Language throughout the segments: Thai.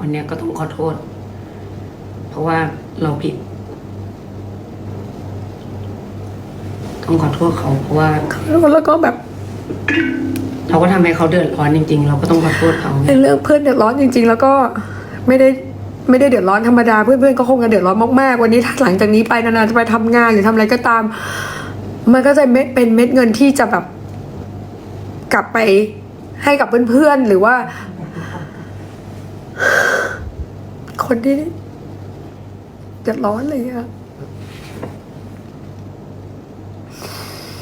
วันเนี้ยก็ต้องขอโทษ เพราะว่าเราผิด ต้องขอโทษเขาเพราะว่าแล้วก็แบบเราก็ทำให้เขาเดือดร้อนจริง ๆ เราก็ต้องขอโทษเขาในเรื่องเพื่อนเดือดร้อนจริง ๆ แล้วก็ไม่ได้ไม่ได้เดือดร้อนธรรมดาเพื่อนๆก็คงจะเดือดร้อนมากๆวันนี้ถ้าหลังจากนี้ไปนานๆจะไปทำงานหรือทำอะไรก็ตาม มันก็จะเม็ดเป็นเม็ดเงินที่จะแบบ กลับไปให้กับเพื่อนๆหรือว่า คนที่เดือดร้อนอะไรอย่างเลยอะ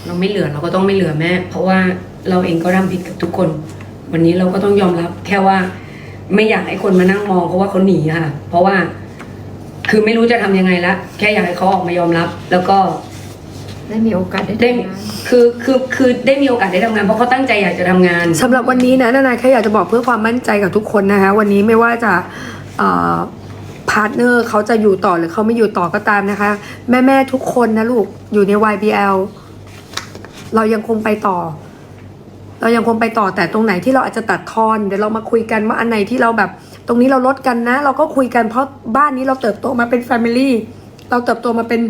เราไม่เหลือเราก็ต้องไม่เหลือแม่ เพราะว่าเราเองก็ทำผิดกับทุกคน วันนี้เราก็ต้องยอมรับแค่ว่า ไม่อยากให้คนมานั่งมองเพราะว่าเขาหนีค่ะ เพราะว่า คือไม่รู้จะทำยังไงละแค่อยากให้เขาออกมายอมรับ แล้วก็ได้มีโอกาสได้ได้ทำงานคือคือคือได้มีโอกาสได้ทำงาน เพราะเขาตั้งใจอยากจะทำงาน สำหรับวันนี้นะนานาแค่อยากจะบอกเพื่อความมั่นใจกับทุกคนนะคะ วันนี้ไม่ว่าจะพาร์ทเนอร์เขาจะอยู่ต่อหรือเขาไม่อยู่ต่อก็ตามนะคะแม่แม่ ๆ ทุกคนนะลูกอยู่ใน YBL เรายังคงไปต่อ เรายังคงไปต่อแต่ตรงไหนที่เราอาจจะตัดทอนเดี๋ยวเรามาคุยกันว่าอันไหนที่เราแบบ ตรงนี้เราลดกันนะ เราก็คุยกันเพราะบ้านนี้เราเติบโตมาเป็นแฟมิลี่เราเติบโตมาเป็น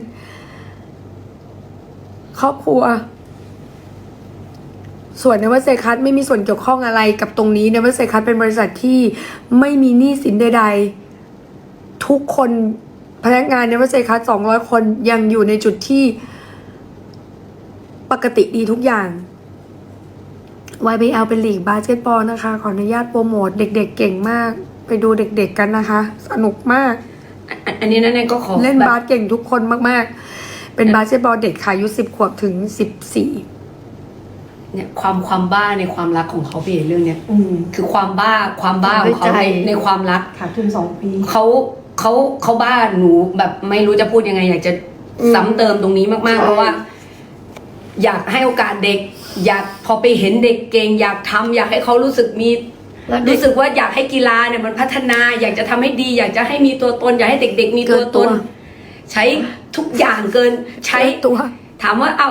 ครอบครัว ส่วนเนวัตเซคัสไม่มีส่วนเกี่ยวข้องอะไรกับตรงนี้เนวัตเซคัสเป็นบริษัทที่ไม่มีหนี้สินใด ๆ ทุกคนพนักงานเนวัตเซคัสสองร้อยคนยังอยู่ในจุดที่ปกติดีทุกอย่าง YBL เป็นลีกบาสเกตบอลนะคะ ขออนุญาตโปรโมทเด็กๆเก่งมาก ไปดูเด็กๆกันนะคะ สนุกมาก อันอันนี้นั่นเองก็ขอเล่นแบบาสเก่งทุกคนมากๆ เป็นบาสเกตบอลเด็กค่ะอายุสิบขวบถึงสิบสี่เนี่ยความความบ้าในความรักของเขาพี่เรื่องเนี้ยคือความบ้าความบ้าของเขาในในความรักขาดทุนสองปีเขา เขาเขาบ้าหนูแบบไม่รู้จะพูดยังไง อยากจะอืมซ้ำเติมตรงนี้มากใช่ๆเพราะว่า อยากให้โอกาสเด็ก อยากพอไปเห็นเด็กเก่งอยากทำอยากให้เขารู้สึกมีแล้วเด็กรู้สึกว่าอยากให้กีฬาเนี่ยมันพัฒนา อยากจะทำให้ดี อยากจะให้มีตัวตน อยากให้เด็ก ๆ มีตัวตน ใช้ทุกอย่างเกินใช้ตัว ถามว่า เอ้า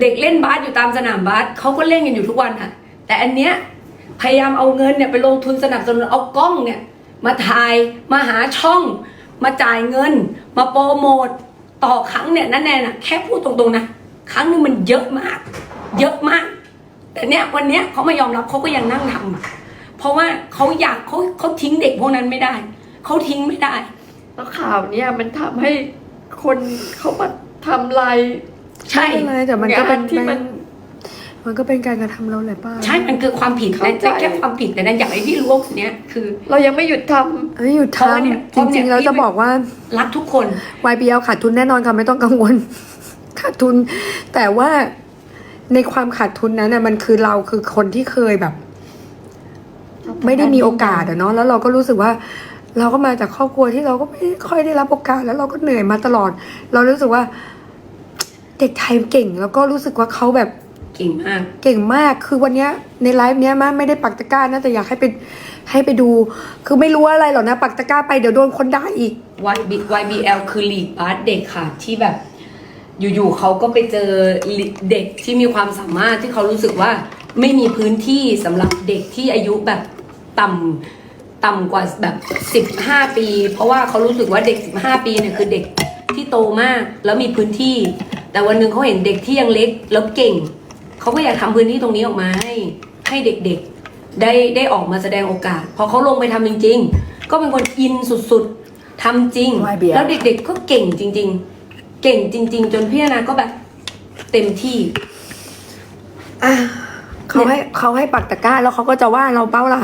เด็กเล่นบาสอยู่ตามสนามบาสเขาก็เล่นกันอยู่ทุกวันค่ะ แต่อันเนี้ยพยายามเอาเงินเนี่ยไปลงทุนสนับสนุนเอากล้องเนี่ย มาถ่ายมาหาช่อง มาจ่ายเงิน มาโปรโมทต่อครั้งเนี่ยนั่นแน่นะแค่พูดตรงๆนะครั้งหนึงมันเยอะมาก เยอะมาก แต่เนี้ยวันเนี้ยเขามายอมรับเขาก็ยังนั่งทำเพราะว่าเขาอยากเขาเขาทิ้งเด็กพวกนั้นไม่ได้เขาทิ้งไม่ได้แล้วข่าวเนี่ยมันทำให้คนเขามาทำลายใช่ไม่เป็นไรแต่มันก็เป็นงานที่มัน มันก็เป็นการกระทำเราแหละป้า ใช่มันคือความผิดเข้าแต่ใจแค่ความผิดแต่นั้นอยากให้พี่รู้ว่าคนเนี้ยคือ เรายังไม่หยุดทำ เอ้ยหยุดเพราะว่าเนี่ยทำจริงๆแล้วจะบอกว่า รักทุกคน YBL ขาดทุนแน่นอนค่ะ ไม่ต้องกังวล ขาดทุน แต่ว่าในความขาดทุนนั้นน่ะมันคือเราคือคนที่เคยแบบ ไม่ได้มีโอกาสอะเนาะแล้วเราก็รู้สึกว่า เราก็มาจากครอบครัวที่เราก็ไม่ค่อยได้รับโอกาส แล้วเราก็เหนื่อยมาตลอด เรารู้สึกว่า เด็กไทยเก่ง แล้วก็รู้สึกว่าเขาแบบ เก่งมาก เก่งมาก คือวันเนี้ยในไลฟ์เนี้ยมาไม่ได้ปักตะกร้านะแต่อยากให้ไปให้ไปดู คือไม่รู้ว่าอะไรหรอกนะปักตะกร้าไปเดี๋ยวโดนคนด่าอีก YB YBL คือลีกบาสเด็กค่ะ ที่แบบ อยู่ๆเขาก็ไปเจอเด็กที่มีความสามารถที่เขารู้สึกว่าไม่มีพื้นที่สำหรับเด็กที่อายุแบบต่ำต่ำกว่าแบบสิบห้าปี เพราะว่าเขารู้สึกว่าเด็กสิบห้าปีเนี่ยคือเด็กที่โตมากแล้วมีพื้นที่ แต่วันหนึ่งเขาเห็นเด็กที่ยังเล็กแล้วเก่ง เขาก็อยากทำพื้นที่ตรงนี้ออกมาให้ให้เด็กๆได้ได้ออกมาแสดงโอกาส พอเขาลงไปทำจริง ๆ ก็เป็นคนอินสุดๆทำจริง YBL แล้วเด็ก ๆ ก็เก่งจริง ๆ เก่งจริง ๆ จนพี่นาก็แบบเต็มที่อะเขาให้เขาให้ปักตะกร้าแล้วเขาก็จะว่าเราเป้าล่ะ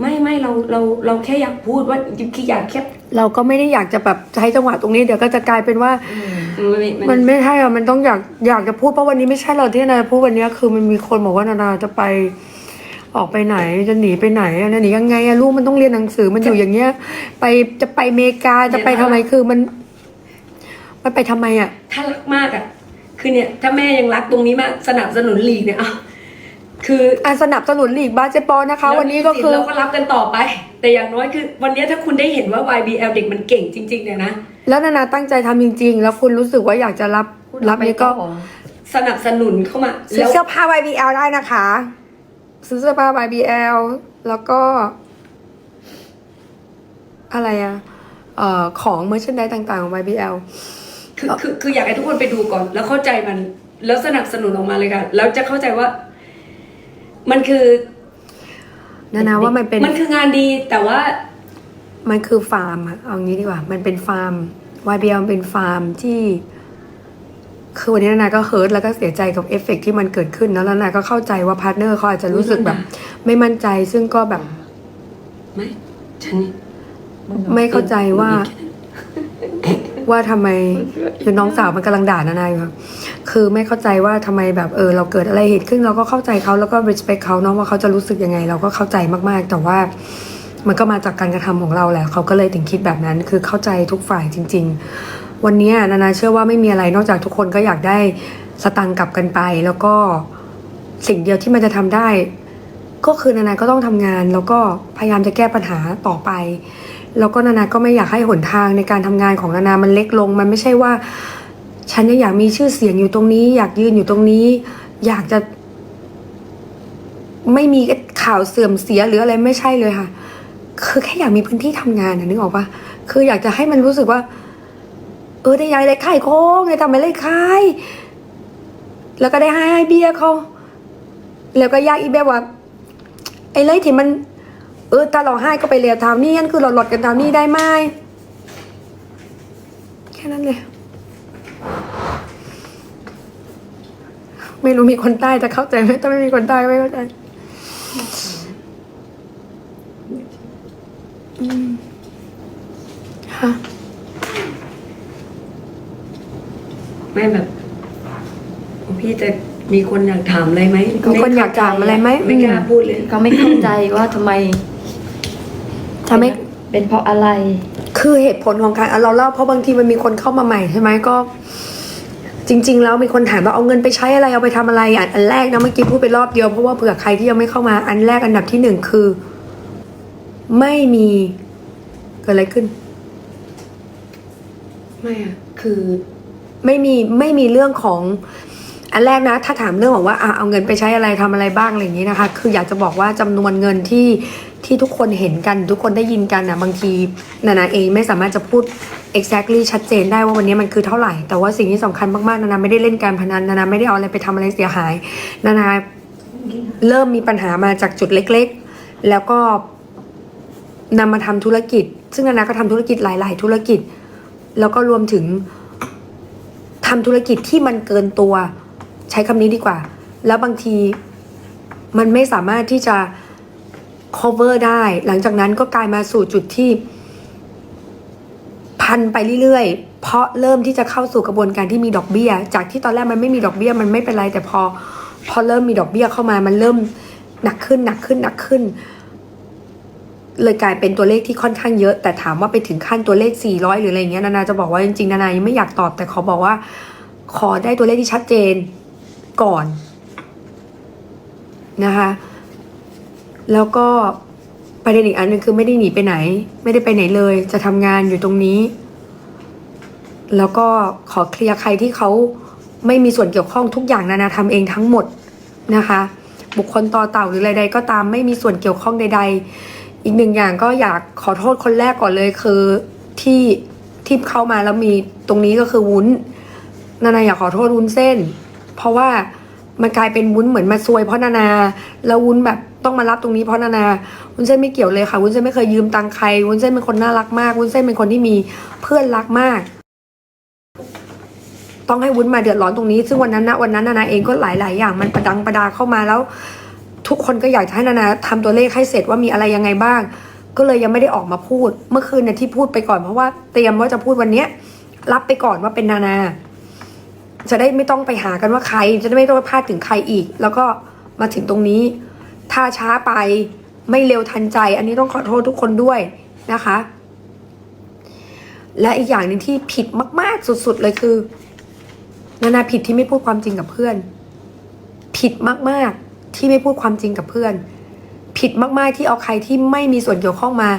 ไม่ไม่เราเราเราแค่อยากพูดว่าคืออยากแค่เราก็ไม่ได้อยากจะแบบใช้จังหวะตรงนี้เดี๋ยวก็จะกลายเป็นว่า มันมันไม่ใช่อะมันต้องอยากอยากจะพูดเพราะวันนี้ไม่ใช่เราที่นานาพูดวันนี้คือมันมีคนบอกว่านานาจะไปออกไปไหนจะหนีไปไหนอะหนียังไงอะลูกมันต้องเรียนหนังสือมันอยู่อย่างเงี้ย ไปจะไปอเมริกาจะไปทำไมคือมัน มันไปทำไมอะถ้ารักมากอะคือเนี่ย ถ้าแม่ยังรักตรงนี้มากสนับสนุนลีกเนี่ยอะ คืออะสนับสนุนลีกบาสเกตบอลนะคะ วันนี้ก็คือเราก็รับกันต่อไป แต่อย่างน้อยคือ วันนี้ถ้าคุณได้เห็นว่า YBL เด็กมันเก่งจริง ๆ เนี่ยนะ แล้วนานาตั้งใจทำจริง ๆ แล้วคุณรู้สึกว่าอยากจะรับรับนี่ก็สนับสนุนเข้ามาซื้อแล้วเสื้อผ้า YBL ได้นะคะ ซื้อเสื้อผ้า YBL แล้วก็ อะไรอะเอ่อของเมอร์ช n นด s ต่างๆของ YBL คือคือคืออยากให้ทุกคนไปดูก่อน แล้วเข้าใจมัน แล้วสนับสนุนออกมาเลยค่ะ แล้วจะเข้าใจว่า มันคือนานาว่ามันเป็นมันคืองานดีแต่ว่า มันคือฟาร์มอะเอางี้ดีกว่า มันเป็นฟาร์ม YBL มันเป็นฟาร์มที่คือวันนี้นานาก็เฮิร์ตแล้วก็เสียใจกับเอฟเฟกต์ที่มันเกิดขึ้นแล้วนานาก็เข้าใจว่าพาร์ทเนอร์เขาอาจจะรู้สึกแบบ ไม่มั่นใจซึ่งก็แบบ ไม่ฉันนี่ไม่เข้าใจว่า ว่าทำไมคือน้องสาวมันกำลังด่านานาอยู่ครับคือไม่เข้าใจว่าทำไมแบบเออเราเกิดอะไรเหตุขึ้นเราก็เข้าใจเขาแล้วก็ respect เขาเนาะว่าเขาจะรู้สึกยังไง เราก็เข้าใจมากๆ แต่ว่ามันก็มาจากการกระทำของเราแหละเขาก็เลยถึงคิดแบบนั้น คือเข้าใจทุกฝ่ายจริง ๆ วันนี้นานาเชื่อว่าไม่มีอะไรนอกจากทุกคนก็อยากได้สตังค์กลับกันไป แล้วก็สิ่งเดียวที่มันจะทำได้ ก็คือนานาก็ต้องทำงาน แล้วก็พยายามจะแก้ปัญหาต่อไป แล้วก็นานาก็ไม่อยากให้หนทางในการทำงานของนานามันเล็กลง มันไม่ใช่ว่า ฉันยังอยากมีชื่อเสียงอยู่ตรงนี้ อยากยืนอยู่ตรงนี้ อยากจะ ไม่มีข่าวเสื่อมเสียหรืออะไรไม่ใช่เลยค่ะ คือแค่อยากมีพื้นที่ทำงานนะนึกออกปะคืออยากจะให้มันรู้สึกว่า เออได้ย้ายได้ค่ายโค้งได้ทำอะไรค่ายแล้วก็ได้ให้ให้เบี้ยเขาแล้วก็ยากอีแบบว่าไอ้เลยที่มัน เออตาเราให้ก็ไปเรียทำนี่นั่นคือเราหลดกันทำนี่ได้ไหมแค่นั้นเลยไม่รู้มีคนใต้จะเข้าใจไหมถ้าไม่มีคนใต้ก็ไม่เข้าใจอืมฮะไม่แบบพี่จะมีคนอยากถามอะไรไหมมีคนอยากถามอะไรไหมไม่กล้าพูดเลย ก็ไม่เข้าใจว่าทำไม ทำให้เป็นเพราะอะไร คือเหตุผลของการอะเราเล่าเพราะบางทีมันมีคนเข้ามาใหม่ใช่ไหมก็ จริง ๆ แล้วมีคนถามว่าเอาเงินไปใช้อะไรเอาไปทำอะไรอะอันแรกนะเมื่อกี้พูดไปรอบเดียวเพราะว่าเผื่อใครที่ยังไม่เข้ามาอันแรกอันดับที่หนึ่งคือ ไม่มีเกิดอะไรขึ้น ไม่อะคือไม่มีไม่มีเรื่องของอันแรกนะ ถ้าถามเรื่องของว่าอะเอาเงินไปใช้อะไรทำอะไรบ้างอะไรอย่างนี้นะคะ คืออยากจะบอกว่าจำนวนเงินที่ที่ทุกคนเห็นกันทุกคนได้ยินกันนะบางทีนานาเองไม่สามารถจะพูด exactly ชัดเจนได้ว่าวันนี้มันคือเท่าไหร่ แต่ว่าสิ่งที่สำคัญมากๆนานาไม่ได้เล่นการพนันนานาไม่ได้เอาอะไรไปทำอะไรเสียหาย นานาเริ่มมีปัญหามาจากจุดเล็กๆ แล้วก็นำมาทำธุรกิจ ซึ่งนานาก็ทำธุรกิจหลาย ๆ ธุรกิจ แล้วก็รวมถึงทำธุรกิจที่มันเกินตัว ใช้คำนี้ดีกว่า แล้วบางทีมันไม่สามารถที่จะ cover ได้ หลังจากนั้นก็กลายมาสู่จุดที่ พันไปเรื่อยๆ เพราะเริ่มที่จะเข้าสู่กระบวนการที่มีดอกเบี้ย จากที่ตอนแรกมันไม่มีดอกเบี้ยมันไม่เป็นไรแต่พอ พอเริ่มมีดอกเบี้ยเข้ามามันเริ่มหนักขึ้นหนักขึ้นหนักขึ้น เลยกลายเป็นตัวเลขที่ค่อนข้างเยอะ แต่ถามว่าไปถึงขั้นตัวเลข 400 หรืออะไรเงี้ยนานาจะบอกว่าจริงๆนานายังไม่อยากตอบแต่ขอบอกว่า ขอได้ตัวเลขที่ชัดเจนก่อนนะคะ แล้วก็ประเด็นอีกอันหนึ่งคือไม่ได้หนีไปไหน ไม่ได้ไปไหนเลย จะทำงานอยู่ตรงนี้ แล้วก็ขอเคลียร์ใครที่เขาไม่มีส่วนเกี่ยวข้องทุกอย่างนานาทำเองทั้งหมดนะคะ บุคคลต่อเต่าหรืออะไรใดก็ตามไม่มีส่วนเกี่ยวข้องใด ๆ อีกหนึ่งอย่างก็อยากขอโทษคนแรกก่อนเลยคือที่ที่เข้ามาแล้วมีตรงนี้ก็คือวุ้นนานาอยากขอโทษวุ้นเส้น เพราะว่ามันกลายเป็นวุ้นเหมือนมาซวยเพราะนานาแล้ววุ้นแบบ ต้องมารับตรงนี้เพราะนานาวุ้นเส้นไม่เกี่ยวเลยค่ะวุ้นเส้นไม่เคยยืมตังใครวุ้นเส้นเป็นคนน่ารักมากวุ้นเส้นเป็นคนที่มีเพื่อนรักมาก ต้องให้วุ้นมาเดือดร้อนตรงนี้ ซึ่งวันนั้นนะวันนั้นนานาเองก็หลาย ๆ อย่างมันประดังประดาเข้ามาแล้ว ทุกคนก็อยากให้นานาทำตัวเลขให้เสร็จว่ามีอะไรยังไงบ้าง ก็เลยยังไม่ได้ออกมาพูด เมื่อคืนเนี่ยที่พูดไปก่อนเพราะว่าเตรียมว่าจะพูดวันเนี้ย รับไปก่อนว่าเป็นนานา จะได้ไม่ต้องไปหากันว่าใคร จะได้ไม่ต้องพลาดถึงใครอีก แล้วก็มาถึงตรงนี้ ถ้าช้าไปไม่เร็วทันใจ อันนี้ต้องขอโทษทุกคนด้วยนะคะ และอีกอย่างหนึ่งที่ผิดมาก ๆ สุด ๆ เลยคือ นานาผิดที่ไม่พูดความจริงกับเพื่อน ผิดมาก ๆ ที่ไม่พูดความจริงกับเพื่อน ผิดมาก ๆ ที่เอาใครที่ไม่มีส่วนเกี่ยวข้องมา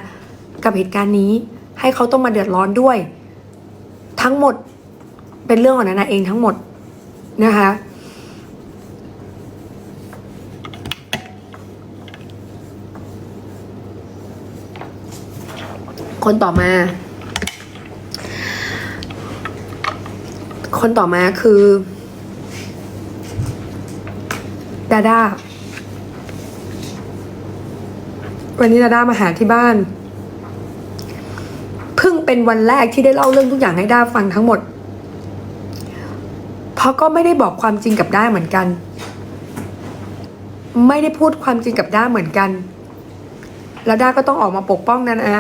กับเหตุการณ์นี้ ให้เขาต้องมาเดือดร้อนด้วย ทั้งหมดเป็นเรื่องของนานาเองทั้งหมดนะคะ คนต่อมา คนต่อมาคือดาดาวันนี้ดาดามาหาที่บ้าน เพิ่งเป็นวันแรกที่ได้เล่าเรื่องทุกอย่างให้ด้าฟังทั้งหมด เพราะก็ไม่ได้บอกความจริงกับด้าเหมือนกัน ไม่ได้พูดความจริงกับด้าเหมือนกัน แล้วด้าก็ต้องออกมาปกป้องนานอา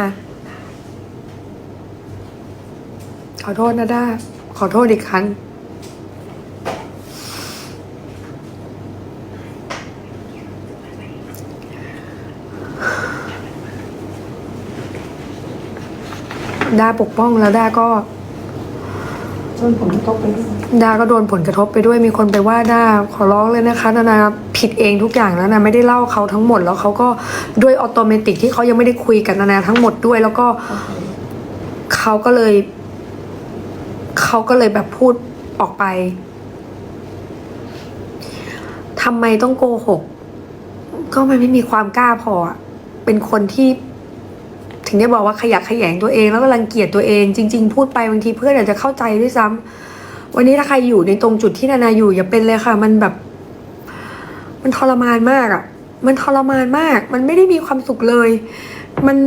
ขอโทษนะด้าขอโทษอีกครั้ง ด้าปกป้องแล้วด้าก็จนผลกระทบไปด้วยดาก็โดนผลกระทบไปด้วยมีคนไปว่าดาขอร้องเลยนะคะนานาผิดเองทุกอย่างแล้วนะไม่ได้เล่าเขาทั้งหมด แล้วเขาก็ด้วยออโตเมติกที่เขายังไม่ได้คุยกับนานาทั้งหมดด้วย แล้วก็เขาก็เลย เขาก็เลยแบบพูดออกไปทำไมต้องโกหก ก็มันไม่มีความกล้าพอ เป็นคนที่ ถึงได้บอกว่าขยักขยงตัวเอง แล้วก็รังเกียจตัวเอง จริง ๆ พูดไปบางทีเพื่อนอาจจะเข้าใจด้วยซ้ำวันนี้ถ้าใครอยู่ในตรงจุดที่นานาอยู่อย่าเป็นเลยค่ะ มันแบบ มันทรมานมากอะ่ะ มันทรมานมาก มันไม่ได้มีความสุขเลย มัน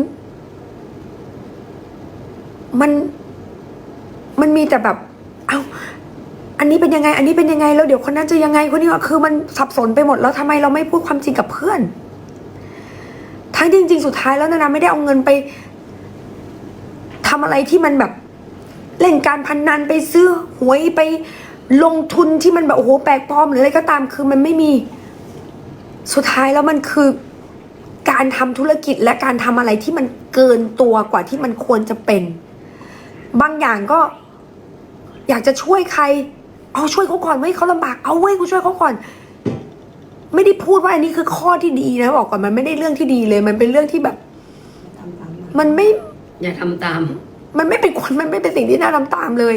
มัน มันมีแต่แบบเอา้าอันนี้เป็นยังไง อันนี้เป็นยังไงแล้วเดี๋ยวคนนั้นจะยังไงคนนี้คือมันสับสนไปหมดแล้วทำไมเราไม่พูดความจริงกับเพื่อน ทั้งจริง ๆ สุดท้ายแล้วนานาไม่ได้เอาเงินไปทำอะไรที่มันแบบ เล่นการพนนันไปซื้อหวยไปลงทุนที่มันแบบโอ้โหแปลกปลอมหรืออะไรก็ตามคือมันไม่มีสุดท้ายแล้วมันคือการทำธุรกิจและการทำอะไรที่มันเกินตัวกว่าที่มันควรจะเป็น บางอย่างก็ อยากจะช่วยใคร เอาช่วยเขาก่อนเว้ยเขาลำบากเอาเว้ยกูช่วยเขาก่อน ไม่ได้พูดว่าอันนี้คือข้อที่ดีนะบอกก่อนมันไม่ได้เรื่องที่ดีเลย มันเป็นเรื่องที่แบบทำตามนั้นมันไม่ อย่าทำตาม มันไม่เป็นคนมันไม่เป็นสิ่งที่น่าทำตามเลย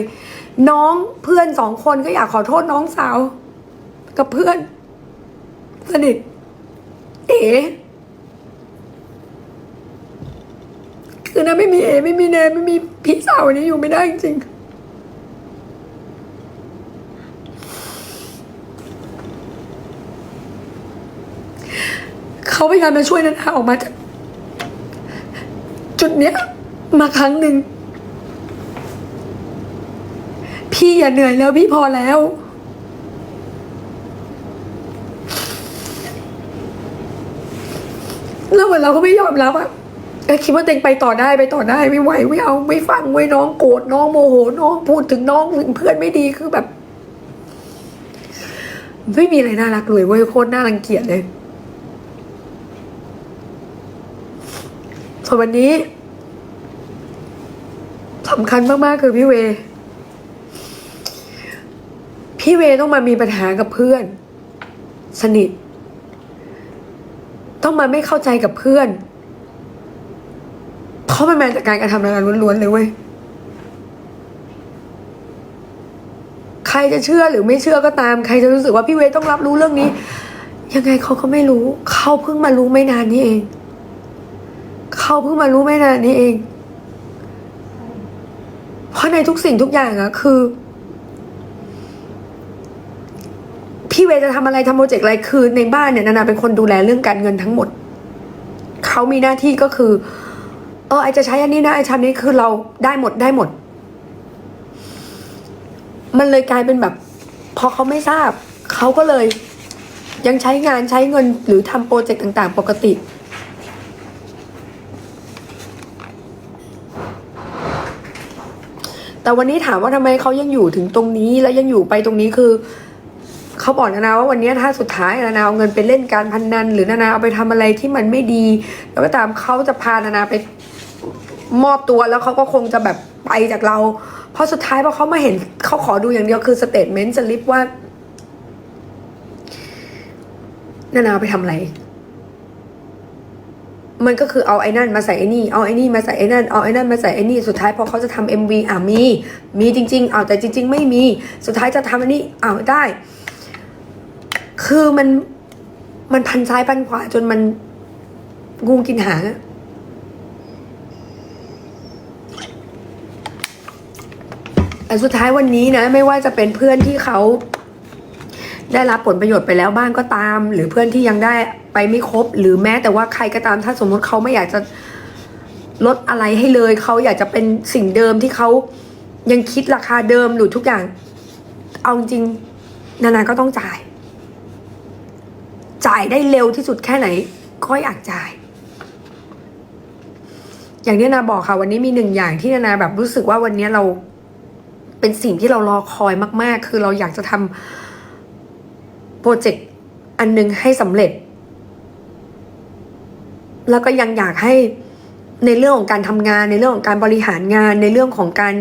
น้องเพื่อนสองคนก็อยากขอโทษน้องสาว กับเพื่อนสนิทเอ๋คือนะไม่มีเอไม่มีแนนไม่มีพี่สาวอันนี้อยู่ไม่ได้จริงๆ เขาพยายามจะช่วยนันทาออกมาจากจุดเนี้ย มาครั้งหนึ่ง พี่อย่าเหนื่อยแล้วพี่พอแล้ว แล้วเหมือนเราก็ไม่ยอมรับอะคิดว่าเต็งไปต่อได้ไปต่อได้ไม่ไหวไม่เอาไม่ฟังไว้น้องโกรธน้องโมโหน้องพูดถึงน้องถึงเพื่อนไม่ดีคือแบบ ไม่มีอะไรน่ารักเลยเว้ยโคตรน่ารังเกียจเลย ส่วนวันนี้สำคัญมากๆคือพี่เว พี่เวต้องมามีปัญหากับเพื่อน สนิท ต้องมาไม่เข้าใจกับเพื่อนเพราะมันมาจากการกระทำงานล้วนๆเลยเว้ยใครจะเชื่อหรือไม่เชื่อก็ตาม ใครจะรู้สึกว่าพี่เวต้องรับรู้เรื่องนี้ ยังไงเขาก็ไม่รู้ เขาเพิ่งมารู้ไม่นานนี้เอง เขาเพิ่งมารู้ไม่นานนี้เอง เพราะในทุกสิ่งทุกอย่างอะคือ พี่เวจะทำอะไรทำโปรเจกต์อะไรคือในบ้านเนี่ยนานาเป็นคนดูแลเรื่องการเงินทั้งหมด เขามีหน้าที่ก็คือ เออไอจะใช้อันนี้นะไอทำนี้คือเราได้หมดได้หมด มันเลยกลายเป็นแบบ พอเขาไม่ทราบ เขาก็เลยยังใช้งานใช้เงินหรือทำโปรเจกต์ต่าง ๆ ปกติ แต่วันนี้ถามว่าทำไมเขายังอยู่ถึงตรงนี้แล้วยังอยู่ไปตรงนี้คือเขาบอกนานาว่าวันนี้ถ้าสุดท้ายนานาเอาเงินไปเล่นการพนนัน หรือนานาเอาไปทำอะไรที่มันไม่ดี แล้วก็ตามเขาจะพานานาไปมอบตัวแล้วเขาก็คงจะแบบไปจากเรา เพราะสุดท้ายพอเขามาเห็นเขาขอดูอย่างเดียวคือสเตทเมนต์สลิปว่า นานาเอาไปทำอะไร มันก็คือเอาไอ้นั่นมาใส่ไอ้นี่ เอาไอ้นี่มาใส่ไอ้นั่น เอาไอ้นั่นมาใส่ไอ้นี่ สุดท้ายพอเขาจะทำ MV อะมี มีจริง ๆเอาแต่จริง ๆ ไม่มี สุดท้ายจะทำอันนี้เอาได้ คือมันมันพันซ้ายพันขวาจนมันงูกินหางอะแต่สุดท้ายวันนี้นะ ไม่ว่าจะเป็นเพื่อนที่เขา ได้รับผลประโยชน์ไปแล้วบ้างก็ตาม หรือเพื่อนที่ยังได้ไปไม่ครบ หรือแม้แต่ว่าใครก็ตามถ้าสมมติเขาไม่อยากจะลดอะไรให้เลย เขาอยากจะเป็นสิ่งเดิมที่เขายังคิดราคาเดิมหรือทุกอย่าง เอาจริงนานาก็ต้องจ่าย จ่ายได้เร็วที่สุดแค่ไหน ก็อยากจ่าย อย่างที่นาบอกค่ะ วันนี้มีหนึ่งอย่างที่นานาแบบรู้สึกว่าวันนี้เราเป็นสิ่งที่เรารอคอยมาก ๆ คือเราอยากจะทำ โปรเจกต์อันหนึงให้สำเร็จ แล้วก็ยังอยากให้ในเรื่องของการทำงาน ในเรื่องของการบริหารงาน ในเรื่องของการ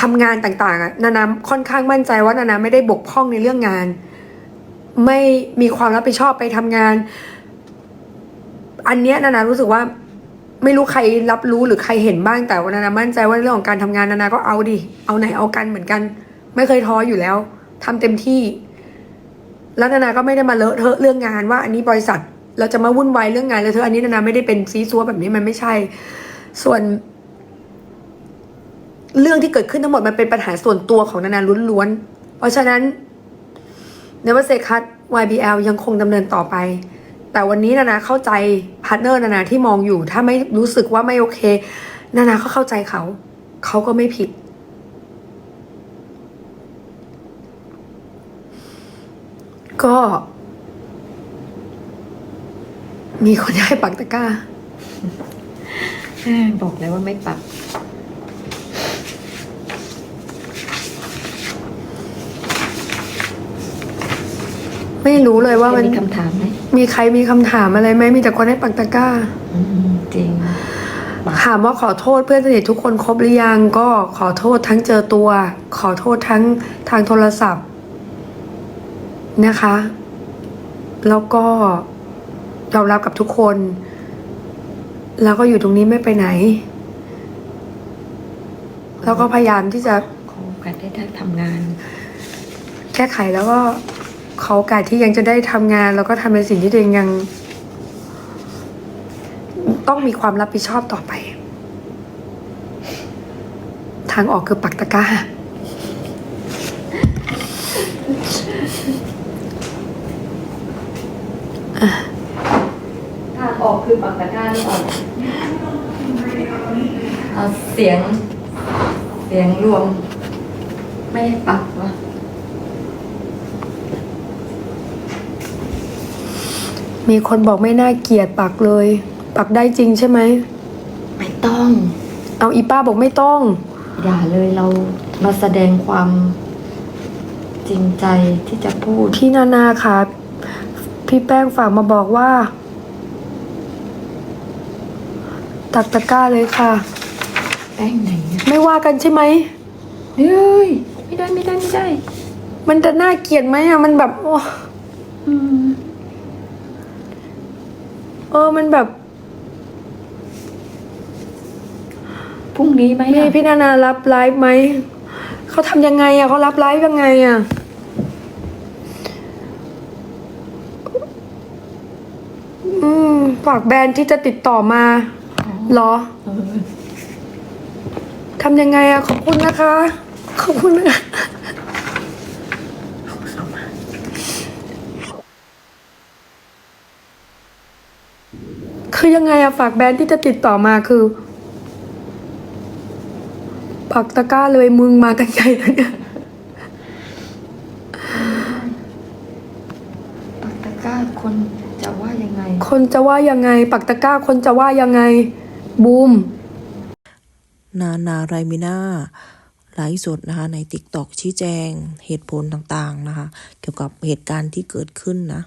ทำงานต่างๆนานาค่อนข้างมั่นใจว่านานาไม่ได้บกพร่องในเรื่องงาน ไม่มีความรับผิดชอบไปทำงาน อันเนี้ยนานารู้สึกว่าไม่รู้ใครรับรู้หรือใครเห็นบ้างแต่ว่านานามั่นใจว่าเรื่องของการทำงานนานาก็เอาดิ เอาไหนเอากันเหมือนกัน ไม่เคยท้ออยู่แล้ว ทำเต็มที่ แล้วนานาก็ไม่ได้มาเลอะเทอะเรื่องงานว่าอันนี้บริษัทเราจะมาวุ่นวายเรื่องงานแล้วเธออันนี้นานาไม่ได้เป็นซีซัวแบบนี้มันไม่ใช่ ส่วน เรื่องที่เกิดขึ้นทั้งหมดมันเป็นปัญหาส่วนตัวของนานาล้วนๆ เพราะฉะนั้น Never Say Cut YBL ยังคงดำเนินต่อไป แต่วันนี้นานาเข้าใจพาร์ทเนอร์นานาที่มองอยู่ ถ้าไม่รู้สึกว่าไม่โอเค นานาก็เข้าใจเขา เขาก็ไม่ผิด ก็ มีคนให้ปักตะกร้าบอกแล้วว่าไม่ปัก ไม่รู้เลยว่ามันมีคำถามไหมมีใครมีคำถามอะไรไหมมีแต่คนให้ปักตะกร้าอืมจริงถามว่าขอโทษเพื่อนสนิททุกคนครบหรือยังก็ขอโทษทั้งเจอตัว ขอโทษทั้งทางโทรศัพท์ นะคะ แล้วก็ยอมรับกับทุกคน แล้วก็อยู่ตรงนี้ไม่ไปไหน แล้วก็พยายามที่จะขอโอกาสได้ได้ทำงาน แก้ไขแล้วก็ขอโอกาสที่ยังจะได้ทำงาน แล้วก็ทำในสิ่งที่ตัวเองยัง ต้องมีความรับผิดชอบต่อไป ทางออกคือปักตะกร้า ทาง ออกคือปักตะกร้าหรือเปล่าเอาเสียง เสียงรวม ไม่ให้ปักวะมีคนบอกไม่น่าเกลียดปักเลย ปักได้จริงใช่ไหม ไม่ต้อง เอาอีป้าบอกไม่ต้อง อย่าเลยเรามาแสดงความจริงใจที่จะพูด พี่นานาค่ะ พี่แป้งฝากมาบอกว่า ตักตะกร้าเลยค่ะ แป้งไหนอะไม่ว่ากันใช่ไหม เฮ้ย ไม่ได้ไม่ได้ไม่ได้ มันจะน่าเกลียดไหมอะมันแบบโอ้อืม เออ มันแบบพรุ่งนี้ไหมพี่อะพี่นานารับไลฟ์ไหม เขาทำยังไงอะเขารับไลฟ์ยังไงอะอืมฝากแบรนด์ที่จะติดต่อมาเหรอเออทำยังไงอะขอบคุณนะคะ ขอบคุณนะคะคือยังไงอะฝากแบรนด์ที่จะติดต่อมาคือ ปักตะกร้าเลยมึงมากันใหญ่แล้วเนี่ยปักตะกร้าคนจะว่ายังไง คนจะว่ายังไง ปักตะกร้าคนจะว่ายังไง บูม นานาไรมิน่าไลฟ์สดนะคะใน TikTok ชี้แจงเหตุผลต่างๆนะคะ เกี่ยวกับเหตุการณ์ที่เกิดขึ้นนะ